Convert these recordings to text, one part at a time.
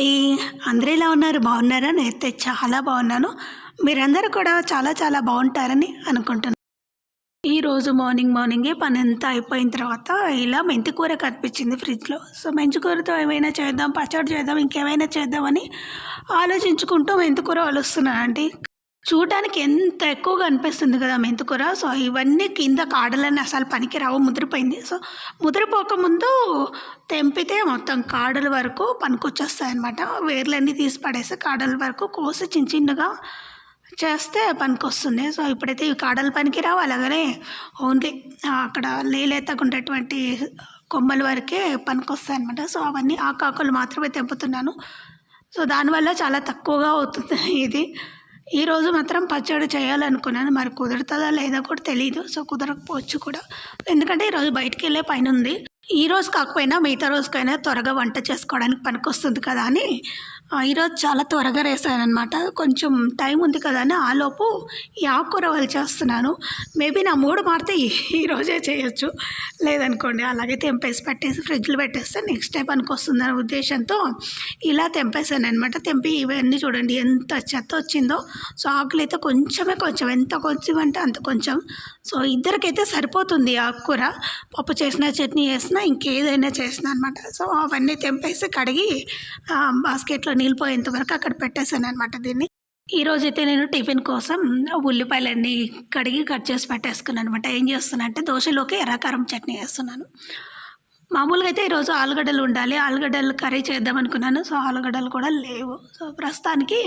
అండి. అందరూ ఎలా ఉన్నారు? బాగున్నారా? నేనైతే చాలా బాగున్నాను. మీరందరూ కూడా చాలా చాలా బాగుంటారని అనుకుంటున్నాను ఈరోజు మార్నింగ్ మార్నింగే పని అంతా అయిపోయిన తర్వాత ఇలా మెంతి కూర కనిపించింది ఫ్రిడ్జ్లో. సో మెంతి కూరతో ఏమైనా చేద్దాం పచ్చడి చేద్దాం ఇంకేమైనా చేద్దామని ఆలోచించుకుంటూ మెంతి కూర వలుస్తున్నాను అండి చూడడానికి ఎంత ఎక్కువగా అనిపిస్తుంది కదా మెంతుకూర. సో ఇవన్నీ కింద కాడలన్నీ అసలు పనికిరావు ముదిరిపోయింది. సో ముదిరిపోక ముందు తెంపితే మొత్తం కాడల వరకు పనికొచ్చేస్తాయి అనమాట వేర్లన్నీ తీసి పడేసి కాడల వరకు కోసి చిన్న చిన్నగా చేస్తే పనికొస్తుంది. సో ఇప్పుడైతే ఇవి కాడలు పనికిరావు అలాగనే ఓన్లీ అక్కడ లేలేతగా ఉండేటువంటి కొమ్మల వరకే పనికొస్తాయి అనమాట సో అవన్నీ ఆకాకులు మాత్రమే తెంపుతున్నాను. సో దానివల్ల చాలా తక్కువగా అవుతుంది ఇది. ఈరోజు మాత్రం పచ్చడి చేయాలనుకున్నాను. మరి కుదురుతుందా లేదా కూడా తెలియదు సో కుదరకపోవచ్చు కూడా. ఎందుకంటే ఈరోజు బయటికి వెళ్ళే పైన ఉంది. ఈ రోజు కాకపోయినా మిగతా రోజుకైనా త్వరగా వంట చేసుకోవడానికి పనికొస్తుంది కదా అని ఆ, ఈరోజు చాలా త్వరగా వేసాను అనమాట కొంచెం టైం ఉంది కదా అని ఆలోపు ఈ ఆకుకూర వాళ్ళు చేస్తున్నాను. మేబీ నా మూడు మారితే ఈ- రోజే చేయొచ్చు. లేదనుకోండి అలాగే తెంపేసి పెట్టేసి ఫ్రిడ్జ్లో పెట్టేస్తే నెక్స్ట్ టైం పనికొస్తుంది అనే ఉద్దేశంతో ఇలా తెంపేసాను అనమాట తెంపి ఇవన్నీ చూడండి ఎంత చెత్త వచ్చిందో. సో ఆకులు అయితే కొంచెమే కొంచెం ఎంత కొంచెం అంటే అంత కొంచెం. సో ఇద్దరికైతే సరిపోతుంది ఆకుకూర. పప్పు చేసినా చట్నీ చేసినా ఇంకేదైనా చేసినా అనమాట సో అవన్నీ తెంపేసి కడిగి బాస్కెట్లో నీళ్ళు పోయేంత వరకు అక్కడ పెట్టేశాను అనమాట దీన్ని. ఈరోజు అయితే నేను టిఫిన్ కోసం ఉల్లిపాయలన్నీ కడిగి కట్ చేసి పెట్టేసుకున్నాను అనమాట ఏం చేస్తున్నానంటే దోశలోకి ఎర్రకారం చట్నీ వేస్తున్నాను. మామూలుగా అయితే ఈరోజు ఆలుగడ్డలు ఉండాలి. ఆలుగడ్డలు కర్రీ చేద్దాం అనుకున్నాను. సో ఆలుగడ్డలు కూడా లేవు. సో ప్రస్తుతానికి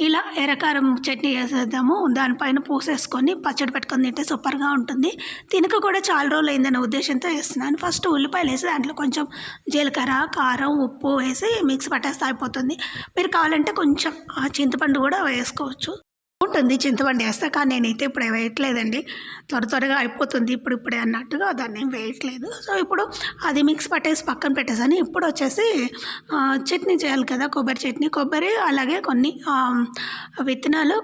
ఇలా ఎర్రకారం చట్నీ వేసేద్దాము దానిపైన పూసేసుకొని పచ్చడి పెట్టుకొని తింటే సూపర్గా ఉంటుంది. తినక కూడా చాలా రోజులు అయిందనే ఉద్దేశంతో వేస్తున్నాను ఫస్ట్ ఉల్లిపాయలు వేసి దాంట్లో కొంచెం జీలకర్ర కారం ఉప్పు వేసి మిక్స్ పట్టేస్తే అయిపోతుంది. మీరు కావాలంటే కొంచెం ఆ, చింతపండు కూడా వేసుకోవచ్చు. ఉంటుంది చింతపండు వేస్తా కానీ నేనైతే ఇప్పుడు వేయట్లేదండి. త్వర త్వరగా అయిపోతుంది ఇప్పుడు ఇప్పుడే అన్నట్టుగా దాన్ని ఏం వేయట్లేదు. సో ఇప్పుడు అది మిక్స్ పట్టేసి పక్కన పెట్టేసాను. ఇప్పుడు వచ్చేసి చట్నీ చేయాలి కదా కొబ్బరి చట్నీ. కొబ్బరి అలాగే కొన్ని విత్తనాలు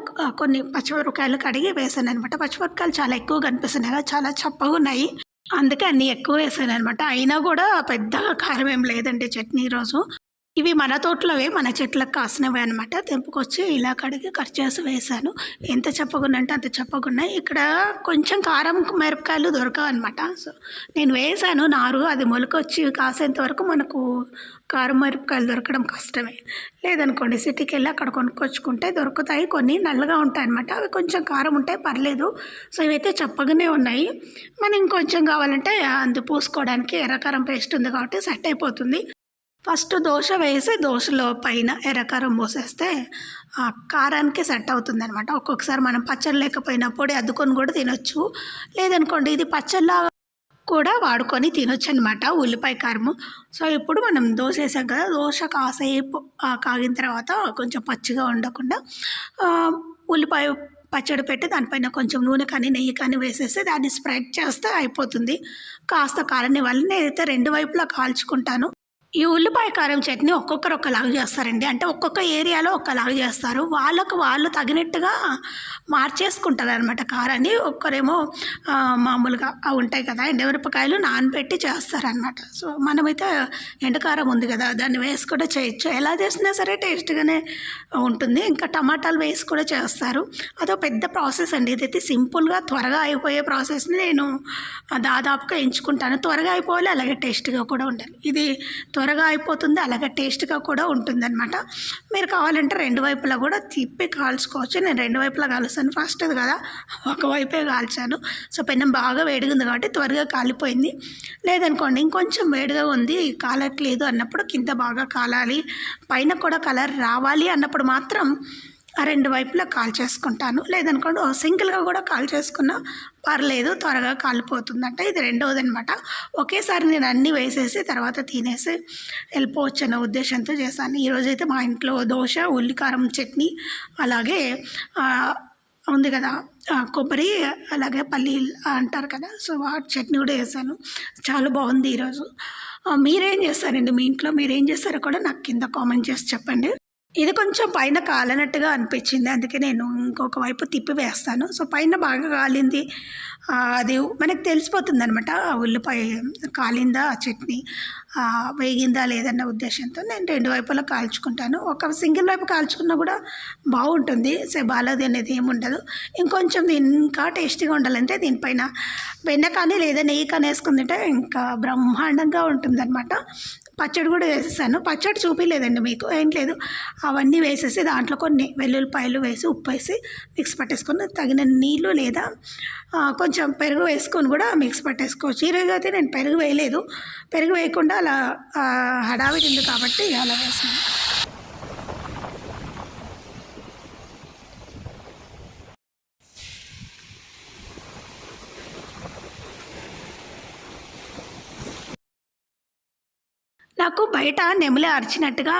కొన్ని పచ్చిమిరపకాయలు కడిగి వేసాను అనమాట పచ్చిమిరపకాయలు చాలా ఎక్కువ కనిపిస్తున్నాయి కదా చాలా చప్పగా ఉన్నాయి. అందుకే అన్ని ఎక్కువ వేసాను అనమాట అయినా కూడా పెద్దగా కారం ఏం లేదండి చట్నీ రోజు ఇవి మన తోటలోవే మన చెట్లకు కాసినవి అనమాట తెంపుకొచ్చి ఇలా కడిగి కట్ చేసి వేసాను ఎంత చెప్పగున్నంటే అంత చెప్పకుండా ఇక్కడ కొంచెం కారం మిరపకాయలు దొరకవు అనమాట సో నేను వేసాను నారు అది మొలకొచ్చి కాసేంత వరకు మనకు కారం మిరపకాయలు దొరకడం కష్టమే. లేదనుకోండి సిటీకి వెళ్ళి అక్కడ కొనుక్కొచ్చుకుంటే దొరుకుతాయి. కొన్ని నల్లగా ఉంటాయి అనమాట అవి కొంచెం కారం ఉంటే పర్లేదు. సో ఇవైతే చెప్పగానే ఉన్నాయి. మనం ఇంకొంచెం కావాలంటే అందు పూసుకోవడానికి ఎర్రకారం పేస్ట్ ఉంది కాబట్టి సెట్ అయిపోతుంది. ఫస్ట్ దోశ వేసి దోశలో పైన ఎర్రకారం పోసేస్తే ఆ కారానికి సెట్ అవుతుంది అనమాట ఒక్కొక్కసారి మనం పచ్చడి లేకపోయినా పొడి అద్దుకొని కూడా తినొచ్చు. లేదనుకోండి ఇది పచ్చడిలా కూడా వాడుకొని తినొచ్చు అనమాట ఉల్లిపాయ కారము. సో ఇప్పుడు మనం దోశ వేసాం కదా దోశ కాసేపు కాగిన తర్వాత కొంచెం పచ్చిగా ఉండకుండా ఉల్లిపాయ పచ్చడి పెట్టి దానిపైన కొంచెం నూనె కానీ నెయ్యి కానీ వేసేసి దాన్ని స్ప్రెడ్ చేస్తే అయిపోతుంది. కాస్త కాలని వల్ల నేనైతే రెండు వైపులా కాల్చుకుంటాను. ఈ ఉల్లిపాయ కారం చట్నీ ఒక్కొక్కరు ఒక్కలాగా చేస్తారండి. అంటే ఒక్కొక్క ఏరియాలో ఒక్కలాగా చేస్తారు. వాళ్ళకు వాళ్ళు తగినట్టుగా మార్చేసుకుంటారు అనమాట కారాన్ని. ఒక్కరేమో మామూలుగా ఉంటాయి కదా ఎండమిరపకాయలు నానబెట్టి చేస్తారనమాట సో మనమైతే ఎండకారం ఉంది కదా దాన్ని వేసి కూడా చేయొచ్చు. ఎలా చేసినా సరే టేస్ట్గానే ఉంటుంది. ఇంకా టమాటాలు వేసి కూడా చేస్తారు. అదో పెద్ద ప్రాసెస్ అండి. ఇదైతే సింపుల్గా త్వరగా అయిపోయే ప్రాసెస్ని నేను దాదాపుగా ఎంచుకుంటాను. త్వరగా అయిపోవాలి అలాగే టేస్ట్గా కూడా ఉండాలి. ఇది త్వర త్వరగా అయిపోతుంది అలాగే టేస్ట్గా కూడా ఉంటుందన్నమాట. మీరు కావాలంటే రెండు వైపులా కూడా తిప్పి కాల్చుకోవచ్చు. నేను రెండు వైపులా కాలుస్తాను. ఫస్ట్ అది కదా ఒకవైపే కాల్చాను. సో పెనం బాగా వేడిగా ఉంది కాబట్టి త్వరగా కాలిపోయింది. లేదనుకోండి ఇంకొంచెం వేడిగా ఉంది కాలట్లేదు అన్నప్పుడు కింద బాగా కాలాలి. పైన కూడా కలర్ రావాలి అన్నప్పుడు మాత్రం రెండు వైపులా కాల్ చేసుకుంటాను. లేదనుకోండి సింగిల్గా కూడా కాల్ చేసుకున్నా పర్లేదు త్వరగా కాలిపోతుందంట. ఇది రెండవది అనమాట ఒకేసారి నేను అన్నీ వేసేసి తర్వాత తినేసి వెళ్ళిపోవచ్చు అనే ఉద్దేశంతో చేశాను. ఈరోజైతే మా ఇంట్లో దోశ ఉల్లికారం చట్నీ అలాగే ఉంది కదా కొబ్బరి అలాగే పల్లి అంటారు కదా సో వాటి చట్నీ కూడా వేసాను. చాలా బాగుంది ఈరోజు. మీరేం చేస్తారండి మీ ఇంట్లో? మీరేం చేస్తారో కూడా నాకు కింద కామెంట్ చేసి చెప్పండి. ఇది కొంచెం పైన కాలనట్టుగా అనిపించింది. అందుకే నేను ఇంకొక వైపు తిప్పి వేస్తాను. సో పైన బాగా కాలింది. అది మనకు తెలిసిపోతుంది అనమాట ఉల్లిపాయ కాలిందా ఆ చట్నీ వేగిందా లేదన్న ఉద్దేశంతో నేను రెండు వైపులా కాల్చుకుంటాను. ఒక సింగిల్ వైపు కాల్చుకున్నా కూడా బాగుంటుంది. సో బాలది అనేది ఏముండదు ఉండదు. ఇంకొంచెం దీని ఇంకా టేస్టీగా ఉండాలంటే దీనిపైన వెన్న కానీ లేదా నెయ్యి కానీ వేసుకుని తింటే ఇంకా బ్రహ్మాండంగా ఉంటుందన్నమాట. పచ్చడి కూడా వేసేసాను. పచ్చడి చూపించలేదండి మీకు ఏం లేదు. అవన్నీ వేసేసి దాంట్లో కొన్ని వెల్లుల్లిపాయలు వేసి ఉప్పు వేసి మిక్స్ పట్టేసుకొని తగిన నీళ్ళు లేదా కొంచెం పెరుగు వేసుకొని కూడా మిక్స్ పట్టేసుకోవచ్చు. ఈరోజు అయితే నేను పెరుగు వేయలేదు. పెరుగు వేయకుండా అలా హడావి హడావిడి ఉంది కాబట్టి అలా వేసాను. నాకు బయట నెమలి అరిచినట్టుగా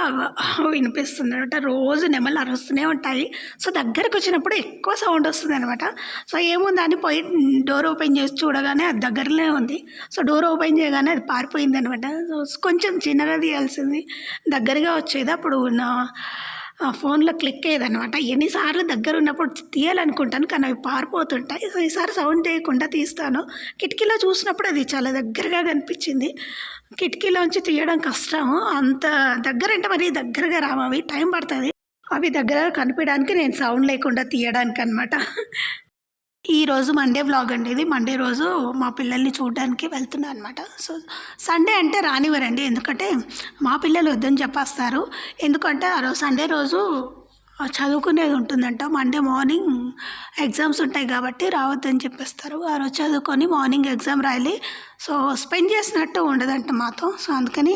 వినిపిస్తుంది అనమాట. రోజు నెమలు అరుస్తూనే ఉంటాయి. సో దగ్గరకు వచ్చినప్పుడు ఎక్కువ సౌండ్ వస్తుంది అనమాట. సో ఏముంది అని పోయి డోర్ ఓపెన్ చేసి చూడగానే అది దగ్గరలో ఉంది. సో డోర్ ఓపెన్ చేయగానే అది పారిపోయింది అనమాట. సో కొంచెం చిన్నగా తీయాల్సింది. దగ్గరగా వచ్చేది అప్పుడు నా ఫోన్లో క్లిక్ అయ్యేదనమాట ఎన్నిసార్లు దగ్గర ఉన్నప్పుడు తీయాలనుకుంటాను కానీ అవి పారిపోతుంటాయి. సో ఈసారి సౌండ్ చేయకుండా తీస్తాను. కిటికీలో చూసినప్పుడు అది చాలా దగ్గరగా కనిపించింది. కిటికీలోంచి తీయడం కష్టం. అంత దగ్గర అంటే మరి దగ్గరగా రావు. అవి టైం పడుతుంది. అవి దగ్గర కనిపించడానికి నేను సౌండ్ లేకుండా తీయడానికి అనమాట ఈరోజు మండే వ్లాగ్ అండి ఇది. మండే రోజు మా పిల్లల్ని చూడడానికి వెళ్తున్నాను అనమాట సో సండే అంటే రానివ్వరండి. ఎందుకంటే మా పిల్లలు వద్దని చెప్పేస్తారు. ఎందుకంటే ఆ రోజు సండే రోజు చదువుకునేది ఉంటుందంట. మండే మార్నింగ్ ఎగ్జామ్స్ ఉంటాయి కాబట్టి రావద్దని చెప్పేస్తారు. ఆ రోజు చదువుకొని మార్నింగ్ ఎగ్జామ్ రాయాలి. సో స్పెండ్ చేసినట్టు ఉండదంట మాతో. సో అందుకని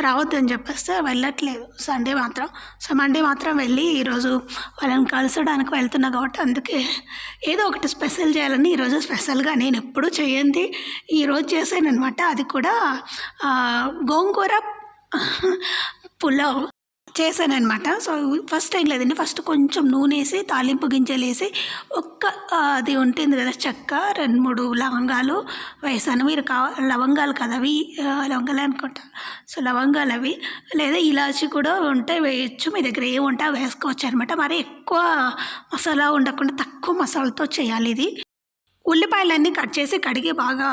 రావద్దని చెప్పేస్తే వెళ్ళట్లేదు. సండే మాత్రం. సో మండే మాత్రం వెళ్ళి ఈరోజు వాళ్ళని కలిసడానికి వెళ్తున్నా కాబట్టి అందుకే ఏదో ఒకటి స్పెషల్ చేయాలని ఈరోజు స్పెషల్గా నేను ఎప్పుడూ చేయండి ఈరోజు చేశాను అనమాట అది కూడా గోంగూర పులావ్. చేశానమాట సో ఫస్ట్ ఏం లేదండి. ఫస్ట్ కొంచెం నూనె వేసి తాలింపు గింజలు వేసి ఒక్క అది ఉంటుంది కదా చెక్క రెండు మూడు లవంగాలు వేసాను. మీరు కావ లవంగాలు కదా అవి లవంగాలు అనుకుంటా. సో లవంగాలు అవి లేదా ఇలాచి కూడా ఉంటే వేయచ్చు. మీ దగ్గర ఏమి ఉంటే అవి వేసుకోవచ్చు అనమాట మరి ఎక్కువ మసాలా ఉండకుండా తక్కువ మసాలాతో చేయాలి ఇది. ఉల్లిపాయలన్నీ కట్ చేసి కడిగి బాగా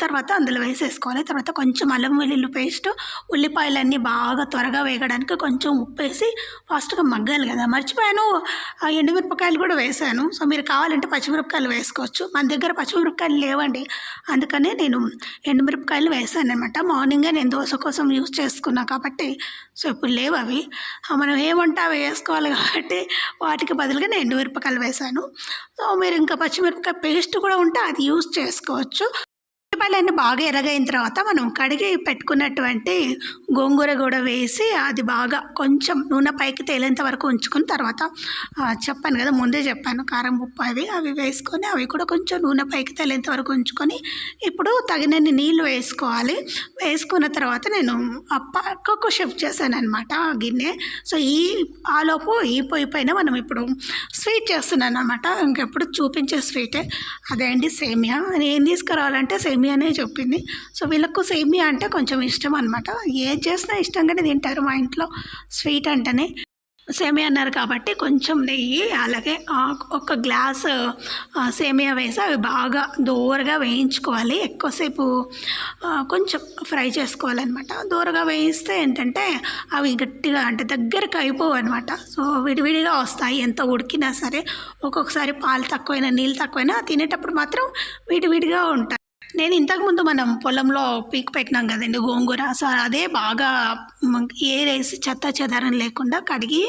తర్వాత అందులో వేసేసుకోవాలి. తర్వాత కొంచెం అల్లం వెల్లుల్లి పేస్ట్ ఉల్లిపాయలన్నీ బాగా త్వరగా వేగడానికి కొంచెం ఉప్పు వేసి ఫాస్ట్గా మగ్గాలి కదా. మర్చిపోయాను. ఎండుమిరపకాయలు కూడా వేసాను. సో మీరు కావాలంటే పచ్చిమిరపకాయలు వేసుకోవచ్చు. మన దగ్గర పచ్చిమిరపకాయలు లేవండి. అందుకనే నేను ఎండుమిరపకాయలు వేసాను అనమాట మార్నింగే నేను దోశ కోసం యూస్ చేసుకున్నా కాబట్టి సో ఇప్పుడు లేవు అవి. మనం ఏ అవి వేసుకోవాలి కాబట్టి వాటికి బదులుగా నేను ఎండుమిరపకాయలు వేసాను. సో మీరు ఇంకా పచ్చిమిరపకాయ పేస్ట్ కూడా ఉంటే అది యూజ్ చేసుకోవచ్చు. ఉల్లిపాయలన్నీ బాగా ఎర్రగైన తర్వాత మనం కడిగి పెట్టుకున్నటువంటి గోంగూర కూడా వేసి అది బాగా కొంచెం నూనె పైకి తేలేంత వరకు ఉంచుకుని తర్వాత చెప్పాను కదా ముందే చెప్పాను కారం ఉప్పు అవి అవి వేసుకొని అవి కూడా కొంచెం నూనె పైకి తేలేంత వరకు ఉంచుకొని ఇప్పుడు తగినన్ని నీళ్ళు వేసుకోవాలి. వేసుకున్న తర్వాత నేను పక్కకు షిఫ్ట్ చేశాను అనమాట గిన్నె. సో ఈ ఆలోపు ఈ పొయ్యి పైన మనం ఇప్పుడు స్వీట్ చేస్తున్నాను అనమాట ఇంకెప్పుడు చూపించే స్వీటే. అదే అండి సేమియా? నేను ఏం తీసుకురావాలంటే సేమియానే చెప్పింది. సో వీళ్ళకు సేమియా అంటే కొంచెం ఇష్టం అనమాట ఏది చేసినా ఇష్టంగానే తింటారు మా ఇంట్లో. స్వీట్ అంటేనే. సేమియా అన్నారు కాబట్టి కొంచెం నెయ్యి అలాగే ఒక గ్లాస్ సేమియా వేసి అవి బాగా దూరగా వేయించుకోవాలి. ఎక్కువసేపు కొంచెం ఫ్రై చేసుకోవాలన్నమాట. దూరగా వేయిస్తే ఏంటంటే అవి గట్టిగా అంటే దగ్గరకు అయిపోవు అనమాట సో విడివిడిగా వస్తాయి. ఎంత ఉడికినా సరే ఒక్కొక్కసారి పాలు తక్కువైనా నీళ్ళు తక్కువైనా తినేటప్పుడు మాత్రం విడివిడిగా ఉంటాయి. నేను ఇంతకుముందు మనం పొలంలో పీక్ పెట్టినాం కదండి గోంగూర. సో అదే బాగా మ- ఏరేసి చెత్త చెదారం లేకుండా కడిగి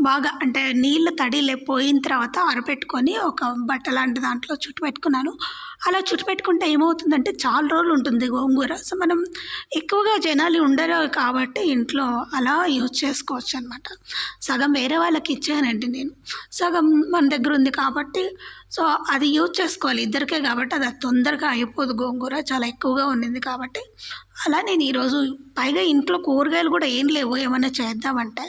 బాగా అంటే నీళ్ళు తడి లేకపోయిన తర్వాత ఆరబెట్టుకొని ఒక బట్ట లాంటి దాంట్లో చుట్టు పెట్టుకున్నాను. అలా చుట్టు పెట్టుకుంటే ఏమవుతుందంటే చాలా రోజులు ఉంటుంది గోంగూర. సో మనం ఎక్కువగా జనాలు ఉండరు కాబట్టి ఇంట్లో అలా యూజ్ చేసుకోవచ్చు అనమాట సగం వేరే వాళ్ళకి ఇచ్చానండి నేను. సగం మన దగ్గర ఉంది కాబట్టి సో అది యూజ్ చేసుకోవాలి. ఇద్దరికే కాబట్టి అది తొందరగా అయిపోదు. గోంగూర చాలా ఎక్కువగా ఉండింది కాబట్టి. అలా నేను ఈరోజు పైగా ఇంట్లో కూరగాయలు కూడా ఏం లేవు. ఏమైనా చేద్దామంటే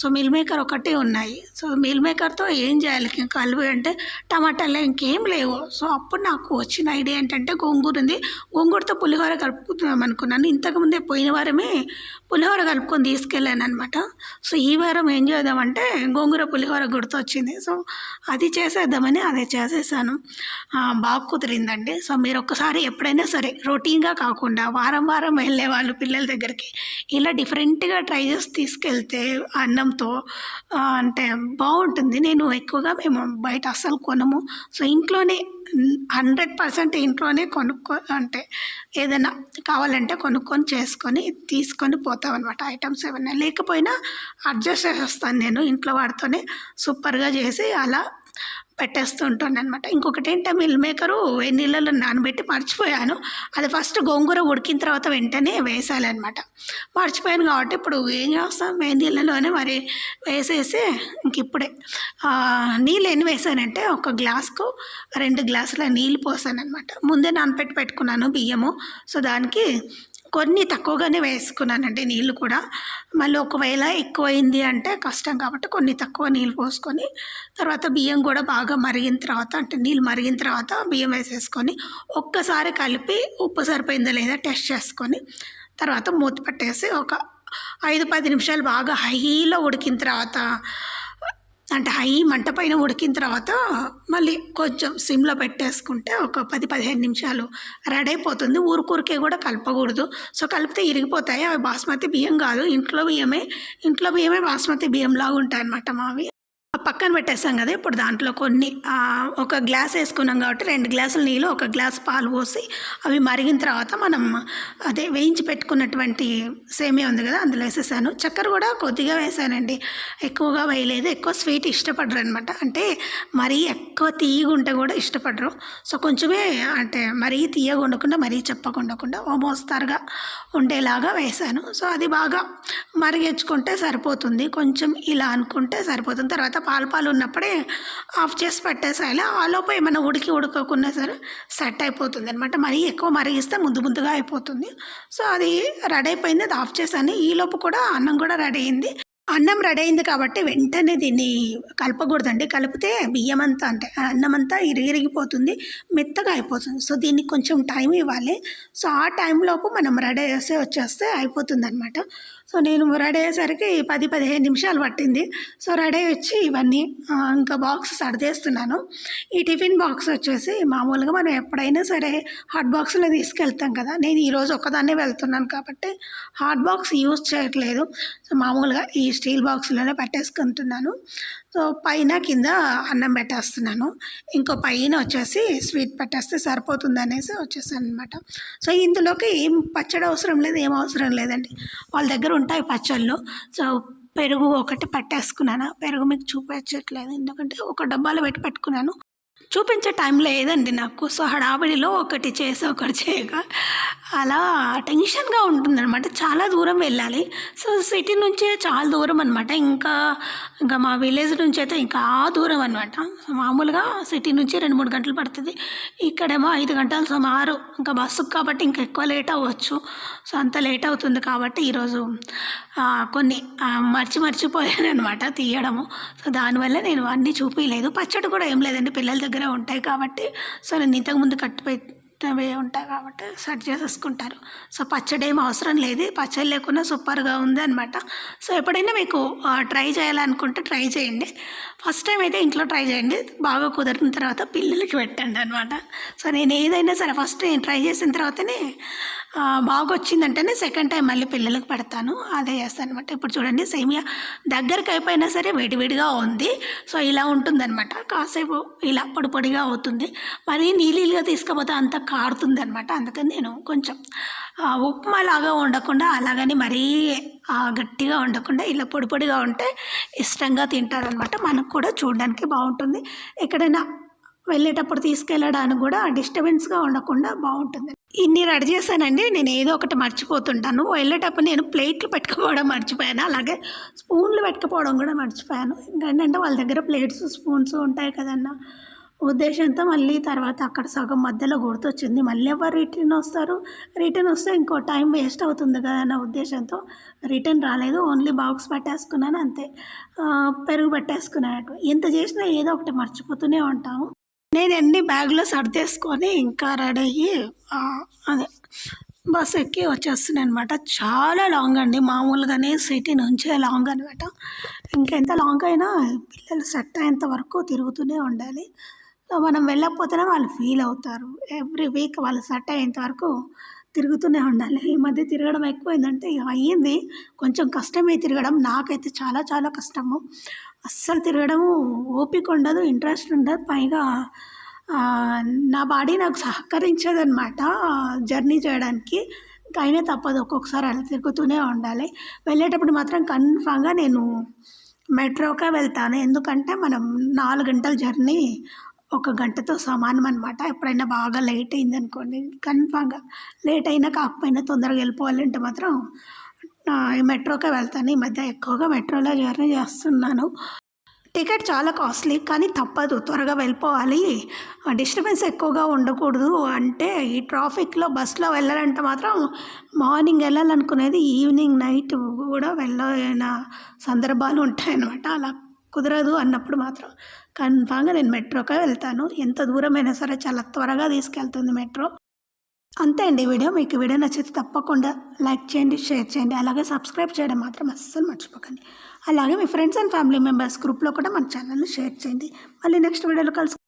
సో మిల్ మేకర్ ఒకటే ఉన్నాయి. సో మిల్ మేకర్తో ఏం చేయాలి? కలిపి అంటే టమాటాలు ఇంకేం లేవు. సో అప్పుడు నాకు వచ్చిన ఐడియా ఏంటంటే గోంగూర ఉంది. గోంగూరతో పులిహోర కలుపుకుందాం అనుకున్నాను. ఇంతకుముందే పోయిన వారమే పులిహోర కలుపుకొని తీసుకెళ్ళాను అనమాట సో ఈ వారం ఏం చేద్దామంటే గోంగూర పులిహోర గుర్తొచ్చింది. సో అది చేసేద్దామని అదే చేసేసాను. బాగా కుదిరిందండి. సో మీరు ఒక్కసారి ఎప్పుడైనా సరే రొటీన్గా కాకుండా వారం వారం వెళ్ళే వాళ్ళు పిల్లల దగ్గరికి ఇలా డిఫరెంట్గా ట్రై చేసి తీసుకెళ్తే అన్నంతో అంటే బాగుంటుంది. నేను ఎక్కువగా మేము బయట అస్సలు కొనము. సో ఇంట్లోనే హండ్రెడ్ పర్సెంట్ ఇంట్లోనే కొనుక్కో అంటే ఏదైనా కావాలంటే కొనుక్కొని చేసుకొని తీసుకొని పోతాం అనమాట ఐటమ్స్ ఏమైనా లేకపోయినా అడ్జస్ట్ చేసేస్తాను నేను ఇంట్లో వాడితోనే. సూపర్గా చేసి అలా పెట్టేస్తూ ఉంటాను అనమాట ఇంకొకటి ఏంటంటే మిల్ మేకరు వేడి నీళ్ళలో నానబెట్టి మర్చిపోయాను. అది ఫస్ట్ గోంగూర ఉడికిన తర్వాత వెంటనే వేసాలన్నమాట. మర్చిపోయాను కాబట్టి ఇప్పుడు ఏం చేస్తాం? వేడి నీళ్ళలోనే మరి వేసేసి ఇంక ఇప్పుడే. నీళ్ళు ఎన్ని వేసానంటే ఒక గ్లాస్కు రెండు గ్లాసుల నీళ్ళు పోసాను అనమాట ముందే నానబెట్టి పెట్టుకున్నాను బియ్యము. సో దానికి కొన్ని తక్కువగానే వేసుకున్నానండి నీళ్ళు కూడా. మళ్ళీ ఒకవేళ ఎక్కువైంది అంటే కష్టం కాబట్టి కొన్ని తక్కువ నీళ్ళు పోసుకొని తర్వాత బియ్యం కూడా బాగా మరిగిన తర్వాత అంటే నీళ్ళు మరిగిన తర్వాత బియ్యం వేసేసుకొని ఒక్కసారి కలిపి ఉప్పు సరిపోయిందా లేదా టెస్ట్ చేసుకొని తర్వాత మూత పెట్టేసి ఒక ఐదు పది నిమిషాలు బాగా హైలో ఉడికిన తర్వాత అంటే హై మంట పైన ఉడికిన తర్వాత మళ్ళీ కొంచెం సిమ్లో పెట్టేసుకుంటే ఒక పది పదిహేను నిమిషాలు రెడీ అయిపోతుంది. ఊరుకూరికే కూడా కలపకూడదు. సో కలిపితే ఇరిగిపోతాయి. అవి బాస్మతి బియ్యం కాదు. ఇంట్లో బియ్యమే ఇంట్లో బియ్యమే బాస్మతి బియ్యం లాగా ఉంటాయి అన్నమాట మావి. పక్కన పెట్టేస్తాం కదా ఇప్పుడు దాంట్లో కొన్ని ఒక గ్లాస్ వేసుకున్నాం కాబట్టి రెండు గ్లాసుల నీళ్ళు ఒక గ్లాస్ పాలు పోసి అవి మరిగిన తర్వాత మనం అదే వేయించి పెట్టుకున్నటువంటి సేమియా ఉంది కదా అందులో వేసేసాను. చక్కెర కూడా కొద్దిగా వేసానండి. ఎక్కువగా వేయలేదు ఎక్కువ స్వీట్ ఇష్టపడరు అనమాట అంటే మరీ ఎక్కువ తీయగుంటే కూడా ఇష్టపడరు. సో కొంచెమే అంటే మరీ తీయగుండకుండా మరీ చెప్పకుండా ఓ మోస్తారుగా ఉండేలాగా వేసాను. సో అది బాగా మరిగించుకుంటే సరిపోతుంది. కొంచెం ఇలా అనుకుంటే సరిపోతుంది. తర్వాత పాలు పాలు ఉన్నప్పుడే ఆఫ్ చేసి పెట్టేసాలి ఆ ఏమైనా ఉడికి ఉడకకున్నా సరే సెట్ అయిపోతుంది అనమాట మరీ ఎక్కువ మరిగిస్తే ముద్దు ముద్దుగా అయిపోతుంది. సో అది రెడీ అయిపోయింది. అది ఆఫ్ చేశాను. ఈ లోపు కూడా అన్నం కూడా రెడీ అయింది. అన్నం రెడీ అయింది కాబట్టి వెంటనే దీన్ని కలపకూడదండి. కలిపితే బియ్యం అంతా అంటే అన్నం అంతా ఇరిగిరిగిపోతుంది మెత్తగా అయిపోతుంది. సో దీనికి కొంచెం టైం ఇవ్వాలి. సో ఆ టైంలోపు మనం రెడీ చేసి వచ్చేస్తే అయిపోతుంది అనమాట సో నేను రెడీ అయ్యేసరికి పది పదిహేను నిమిషాలు పట్టింది. సో రెడీ అయ్యి వచ్చి ఇవన్నీ ఇంకా బాక్స్ సర్దేస్తున్నాను. ఈ టిఫిన్ బాక్స్ వచ్చేసి మామూలుగా మనం ఎప్పుడైనా సరే హాట్ బాక్స్లో తీసుకెళ్తాం కదా నేను ఈరోజు ఒక్కదాన్నే వెళ్తున్నాను కాబట్టి హాట్ బాక్స్ యూజ్ చేయట్లేదు. సో మామూలుగా ఈ స్టీల్ బాక్స్లోనే పెట్టేసుకుంటున్నాను. సో పైన కింద అన్నం పెట్టేస్తున్నాను. ఇంకో పైన వచ్చేసి స్వీట్ పెట్టేస్తే సరిపోతుంది అనేసి వచ్చేసాను అనమాట సో ఇందులోకి ఏం పచ్చడి అవసరం లేదు ఏం అవసరం లేదండి. వాళ్ళ దగ్గర ఉంటాయి పచ్చళ్ళు. సో పెరుగు ఒకటి పట్టేసుకున్నాను. పెరుగు మీకు చూపించట్లేదు. ఎందుకంటే ఒక డబ్బాలో పెట్టి పెట్టుకున్నాను. చూపించే టైం లేదండి నాకు. సో హడావిడిలో ఒకటి చేసి ఒకటి చేయగా అలా టెన్షన్గా ఉంటుందన్నమాట. చాలా దూరం వెళ్ళాలి. సో సిటీ నుంచే చాలా దూరం అనమాట ఇంకా ఇంకా మా విలేజ్ నుంచి అయితే ఇంకా ఆ దూరం అనమాట సో మామూలుగా సిటీ నుంచి రెండు మూడు గంటలు పడుతుంది. ఇక్కడేమో ఐదు గంటలు సుమారు. ఇంకా బస్సు కాబట్టి ఇంకా ఎక్కువ లేట్ అవ్వచ్చు. సో అంత లేట్ అవుతుంది కాబట్టి ఈరోజు కొన్ని మర్చి మర్చిపోయాను అనమాట తీయడము. సో దానివల్ల నేను అన్నీ చూపించలేదు పచ్చడి కూడా ఏం లేదండి. పిల్లల దగ్గర ఉంటాయి కాబట్టి సో నేను ఇంతకుముందు కట్టి ఉంటాయి కాబట్టి సెట్ చేసేసుకుంటారు. సో పచ్చడి ఏం అవసరం లేదు. పచ్చడి లేకుండా సూపర్గా ఉంది అనమాట సో ఎప్పుడైనా మీకు ట్రై చేయాలనుకుంటే ట్రై చేయండి. ఫస్ట్ టైం అయితే ఇంట్లో ట్రై చేయండి. బాగా కుదిరిన తర్వాత పిల్లలకి పెట్టండి అనమాట సో నేను ఏదైనా సరే ఫస్ట్ నేను ట్రై చేసిన తర్వాతనే బాగొచ్చిందంటేనే బాగా వచ్చిందంటేనే సెకండ్ టైం మళ్ళీ పిల్లలకు పెడతాను. అదే చేస్తాను అనమాట ఇప్పుడు చూడండి సేమియా దగ్గరికి అయిపోయినా సరే వేడివేడిగా ఉంది. సో ఇలా ఉంటుందన్నమాట. కాసేపు ఇలా పొడి పొడిగా అవుతుంది. మరి నీళ్ళీలుగా తీసుకపోతే అంత కారుతుంది అనమాట అందుకని నేను కొంచెం ఉప్మా లాగా ఉండకుండా అలాగని మరీ గట్టిగా ఉండకుండా ఇలా పొడి పొడిగా ఉంటే ఇష్టంగా తింటారనమాట మనకు కూడా చూడడానికి బాగుంటుంది. ఎక్కడైనా వెళ్ళేటప్పుడు తీసుకెళ్ళడానికి కూడా డిస్టర్బెన్స్గా ఉండకుండా బాగుంటుంది. ఇన్ని రెడీ చేశానండి. నేను ఏదో ఒకటి మర్చిపోతుంటాను. వెళ్ళేటప్పుడు నేను ప్లేట్లు పెట్టుకోవడం మర్చిపోయాను. అలాగే స్పూన్లు పెట్టుకుపోవడం కూడా మర్చిపోయాను. ఏంటంటే వాళ్ళ దగ్గర ప్లేట్స్ స్పూన్స్ ఉంటాయి కదన్నా ఉద్దేశంతో మళ్ళీ తర్వాత అక్కడ సగం మధ్యలో గుర్తొచ్చింది. మళ్ళీ ఎవరు రిటర్న్ వస్తారు? రిటర్న్ వస్తే ఇంకో టైం వేస్ట్ అవుతుంది కదా అన్న ఉద్దేశంతో రిటర్న్ రాలేదు. ఓన్లీ బాక్స్ పెట్టేసుకున్నాను అంతే. పెరుగు పెట్టేసుకున్నాను. ఎంత చేసినా ఏదో ఒకటి మర్చిపోతూనే ఉంటాము. నేను ఎన్ని బ్యాగ్లో సర్దేసుకొని ఇంకా రెడీ అయ్యి అదే బస్ ఎక్కి వచ్చేస్తున్నాయి అనమాట చాలా లాంగ్ అండి. మామూలుగానే సిటీ నుంచే లాంగ్ అనమాట ఇంకెంత లాంగ్ అయినా పిల్లలు సెట్ అయ్యేంత వరకు తిరుగుతూనే ఉండాలి. మనం వెళ్ళకపోతేనే వాళ్ళు ఫీల్ అవుతారు. ఎవ్రీ వీక్ వాళ్ళు సెట్ అయ్యేంత వరకు తిరుగుతూనే ఉండాలి. ఈ మధ్య తిరగడం ఎక్కువైందంటే అయ్యింది. కొంచెం కష్టమే తిరగడం. నాకైతే చాలా చాలా కష్టము. అస్సలు తిరగడము ఓపిక ఉండదు ఇంట్రెస్ట్ ఉండదు. పైగా నా బాడీ నాకు సహకరించదనమాట జర్నీ చేయడానికి. ఇంకా అయినా తప్పదు. ఒక్కొక్కసారి అలా తిరుగుతూనే ఉండాలి. వెళ్ళేటప్పుడు మాత్రం కన్ఫామ్గా నేను మెట్రోకే వెళ్తాను. ఎందుకంటే మనం నాలుగు గంటల జర్నీ ఒక గంటతో సమానం అనమాట ఎప్పుడైనా బాగా లేట్ అయింది అనుకోండి కన్ఫామ్గా లేట్ అయినా కాకపోయినా తొందరగా వెళ్ళిపోవాలంటే మాత్రం మెట్రోకే వెళ్తాను. ఈ మధ్య ఎక్కువగా మెట్రోలో జర్నీ చేస్తున్నాను. టికెట్ చాలా కాస్ట్లీ కానీ తప్పదు త్వరగా వెళ్ళిపోవాలి. డిస్టర్బెన్స్ ఎక్కువగా ఉండకూడదు. అంటే ఈ ట్రాఫిక్లో బస్సులో వెళ్ళాలంటే మాత్రం మార్నింగ్ వెళ్ళాలనుకునేది ఈవినింగ్ నైట్ కూడా వెళ్ళిన సందర్భాలు ఉంటాయన్నమాట. అలా కుదరదు అన్నప్పుడు మాత్రం. కన్ఫామ్గా నేను మెట్రోకే వెళ్తాను. ఎంత దూరమైనా సరే చాలా త్వరగా తీసుకెళ్తుంది మెట్రో. అంతే అండి వీడియో. మీకు వీడియో నచ్చితే తప్పకుండా లైక్ చేయండి షేర్ చేయండి. అలాగే సబ్స్క్రైబ్ చేయడం మాత్రం అస్సలు మర్చిపోకండి. అలాగే మీ ఫ్రెండ్స్ అండ్ ఫ్యామిలీ మెంబర్స్ గ్రూప్లో కూడా మన ఛానల్ని షేర్ చేయండి. మళ్ళీ నెక్స్ట్ వీడియోలో కలుసు